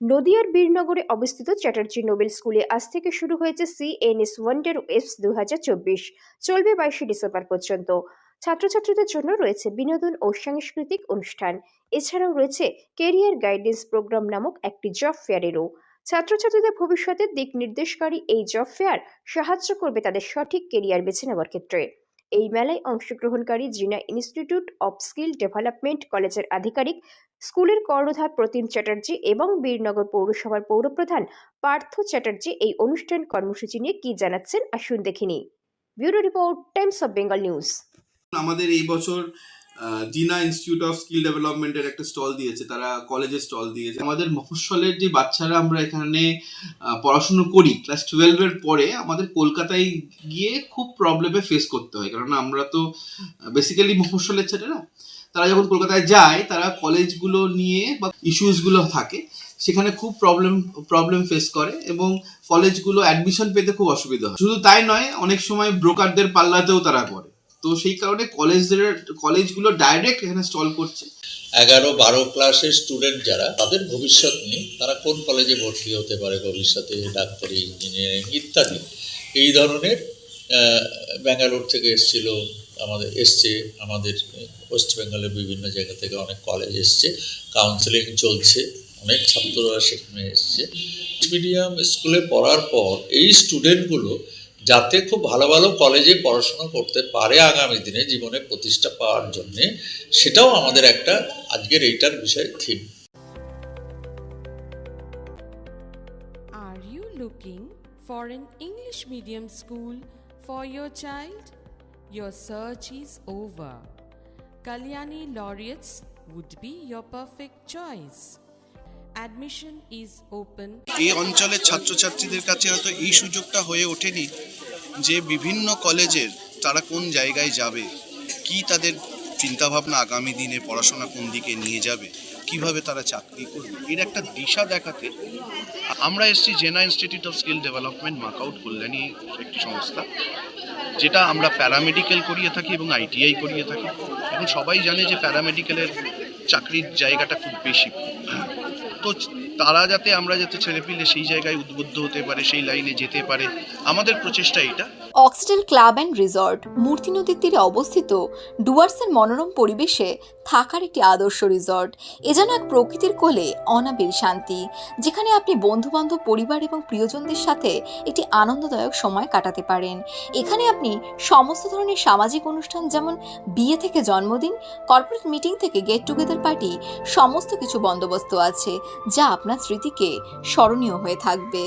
নদিয়ার বীরনগরে অবস্থিত চ্যাটার্জি নোবেল স্কুলে আজ থেকে শুরু হয়েছে সিএনএস ওয়ান্ডার ওয়েবস দু চলবে বাইশে ডিসেম্বর পর্যন্ত। ছাত্রছাত্রীদের জন্য রয়েছে বিনোদন ও সাংস্কৃতিক অনুষ্ঠান। এছাড়াও রয়েছে কেরিয়ার গাইডেন্স প্রোগ্রাম নামক একটি জব ফেয়ারেরও ছাত্রছাত্রীদের ভবিষ্যতের দিক নির্দেশকারী এই জব ফেয়ার সাহায্য করবে তাদের সঠিক কেরিয়ার বেছে নেওয়ার ক্ষেত্রে। এই মেলায় অংশগ্রহণকারী জিনা ইনস্টিটিউট অব স্কিল ডেভেলপমেন্ট কলেজের আধিকারিক, স্কুলের কর্ণধার প্রতিম চ্যাটার্জি এবং বীরনগর পৌরসভার পৌরপ্রধান পার্থ চ্যাটার্জি এই অনুষ্ঠান কর্মসূচি নিয়ে কি জানাচ্ছেন আসুন দেখিনি bureau report Times of Bengal news. আমাদের এই বছর জিনা ইনস্টিটিউট অফ স্কিল ডেভেলপমেন্টের একটা স্টল দিয়েছে, তারা কলেজে স্টল দিয়েছে। আমাদের মফস্বলের যে বাচ্চারা আমরা এখানে পড়াশুনো করি ক্লাস টুয়েলভের পরে আমাদের কলকাতায় গিয়ে খুব প্রবলেমে ফেস করতে হয়। কারণ আমরা তো বেসিক্যালি মফস্বলের ছেলেরা, তারা যখন কলকাতায় যায়, তারা কলেজগুলো নিয়ে বা ইস্যুসগুলো থাকে, সেখানে খুব প্রবলেম প্রবলেম ফেস করে এবং কলেজগুলো অ্যাডমিশন পেতে খুব অসুবিধা হয়। শুধু তাই নয়, অনেক সময় ব্রোকারদের পাল্লাতেও তারা পড়ে তো সেই কারণে কলেজদের কলেজগুলো ডাইরেক্ট এখানে স্টল করছে। এগারো বারো ক্লাসের স্টুডেন্ট যারা, তাদের ভবিষ্যৎ নিয়ে তারা কোন কলেজে ভর্তি হতে পারে, ভবিষ্যতে ডাক্তারি ইঞ্জিনিয়ারিং ইত্যাদি। এই ধরনের ব্যাঙ্গালোর থেকে এসছিল, আমাদের, এসছে আমাদের ওয়েস্ট বেঙ্গলের বিভিন্ন জায়গা থেকে অনেক কলেজ এসছে। কাউন্সেলিং চলছে, অনেক ছাত্ররা সেখানে এসছে। মিডিয়াম স্কুলে পড়ার পর এই স্টুডেন্টগুলো যাতে খুব ভালো ভালো কলেজে পড়াশোনা করতে পারে আগামী দিনে জীবনে প্রতিষ্ঠা পাওয়ার জন্যে সেটাও আমাদের একটা আজকের এইটার বিষয় theme Are you looking for an English medium school for your child? Your search is over. Kalyani Laureates would be your perfect choice. Admission is open. এই অঞ্চলের ছাত্রছাত্রীদের কাছে হয়তো এই সুযোগটা হয়ে ওঠেনি যে বিভিন্ন কলেজের তারা কোন জায়গায় যাবে, কি তাদের চিন্তাভাবনা আগামী দিনে পড়াশোনা কোন দিকে নিয়ে যাবে, কীভাবে তারা চাকরি করবে, এর একটা দিশা দেখাতে আমরা এসেছি জেনা ইনস্টিটিউট অফ স্কিল ডেভেলপমেন্ট মাকআউট কল্যাণী একটি সংস্থা, যেটা আমরা প্যারামেডিক্যাল করিয়ে থাকি এবং আইটিআই করিয়ে থাকি। এখন সবাই জানে যে প্যারামেডিক্যালের চাকরির জায়গাটা খুব বেশি। তো তারা যাতে আমরা যাতে ছেলেপিলে সেই জায়গায় উদ্বুদ্ধ হতে পারে, সেই লাইনে যেতে পারে, আমাদের প্রচেষ্টা এটা। অক্সিডেল ক্লাব অ্যান্ড রিসর্ট, মূর্তি নদীর তীরে অবস্থিত ডুয়ার্সের মনোরম পরিবেশে থাকার একটি আদর্শ রিসর্ট। এ যেন এক প্রকৃতির কোলে অনাবিল শান্তি, যেখানে আপনি বন্ধুবান্ধব, পরিবার এবং প্রিয়জনদের সাথে একটি আনন্দদায়ক সময় কাটাতে পারেন। এখানে আপনি সমস্ত ধরনের সামাজিক অনুষ্ঠান যেমন বিয়ে থেকে জন্মদিন, কর্পোরেট মিটিং থেকে গেট টুগেদার পার্টি সমস্ত কিছু বন্দোবস্ত আছে যা আপনার স্মৃতিকে স্মরণীয় হয়ে থাকবে।